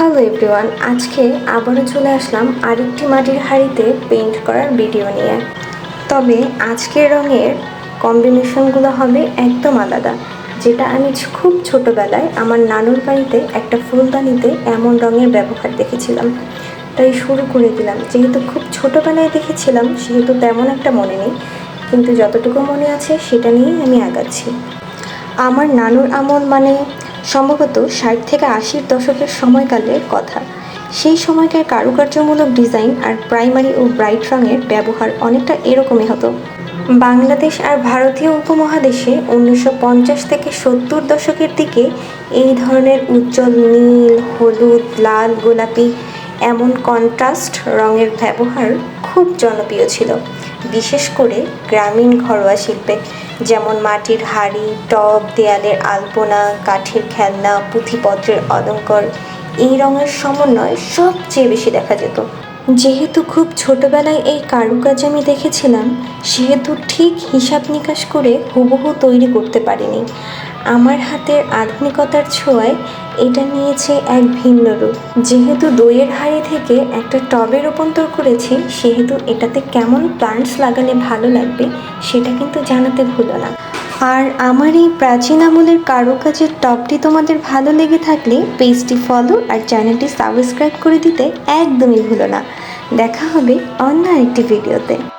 Hello everyone, আজকে আবারও চলে আসলাম আরেকটি মাটির হাঁড়িতে পেইন্ট করার ভিডিও নিয়ে। তবে আজকের রঙের কম্বিনেশনগুলো হবে একদম আলাদা, যেটা আমি খুব ছোটোবেলায় আমার নানুর বাড়িতে একটা ফুলদানিতে এমন রঙের ব্যবহার দেখেছিলাম। তাই শুরু করে দিলাম। যেহেতু খুব ছোটোবেলায় দেখেছিলাম, সেহেতু তেমন একটা মনে নেই, কিন্তু যতটুকু মনে আছে সেটা নিয়েই আমি আগাচ্ছি। আমার নানুর আমল মানে সম্ভবত ষাট থেকে আশির দশকের সময়কালের কথা। সেই সময়কার কারুকার্যমূলক ডিজাইন আর প্রাইমারি ও ব্রাইট রঙের ব্যবহার অনেকটা এরকমই হতো। বাংলাদেশ আর ভারতীয় উপমহাদেশে উনিশশো পঞ্চাশ থেকে সত্তর দশকের দিকে এই ধরনের উজ্জ্বল নীল, হলুদ, লাল, গোলাপি এমন কন্ট্রাস্ট রঙের ব্যবহার খুব জনপ্রিয় ছিল। বিশেষ করে গ্রামীণ ঘরোয়া শিল্পে যেমন মাটির হাড়ি, টব, দেয়ালের আলপনা, কাঠের খেলনা, পুঁথিপত্রের অলঙ্কার, এই রঙের সমন্বয় সবচেয়ে বেশি দেখা যেত। যেহেতু খুব ছোটবেলায় এই কারুকাজ আমি দেখেছিলাম, সেহেতু ঠিক হিসাব নিকাশ করে হুবহু তৈরি করতে পারিনি। আমার হাতের আধুনিকতার ছোঁয়ায় এটা নিয়েছে এক ভিন্ন রূপ। যেহেতু দইয়ের হাঁড়ি থেকে একটা টবে রূপান্তর করেছি, সেহেতু এটাতে কেমন প্লান্টস লাগালে ভালো লাগবে, সেটা কিন্তু জানাতে ভুলো না। আর আমার এই প্রাচীন আমলের কারুকাজের টপটি তোমাদের ভালো লেগে থাকলে পেজটি ফলো আর চ্যানেলটি সাবস্ক্রাইব করে দিতে একদমই ভুলো না। দেখা হবে অন্য একটি ভিডিওতে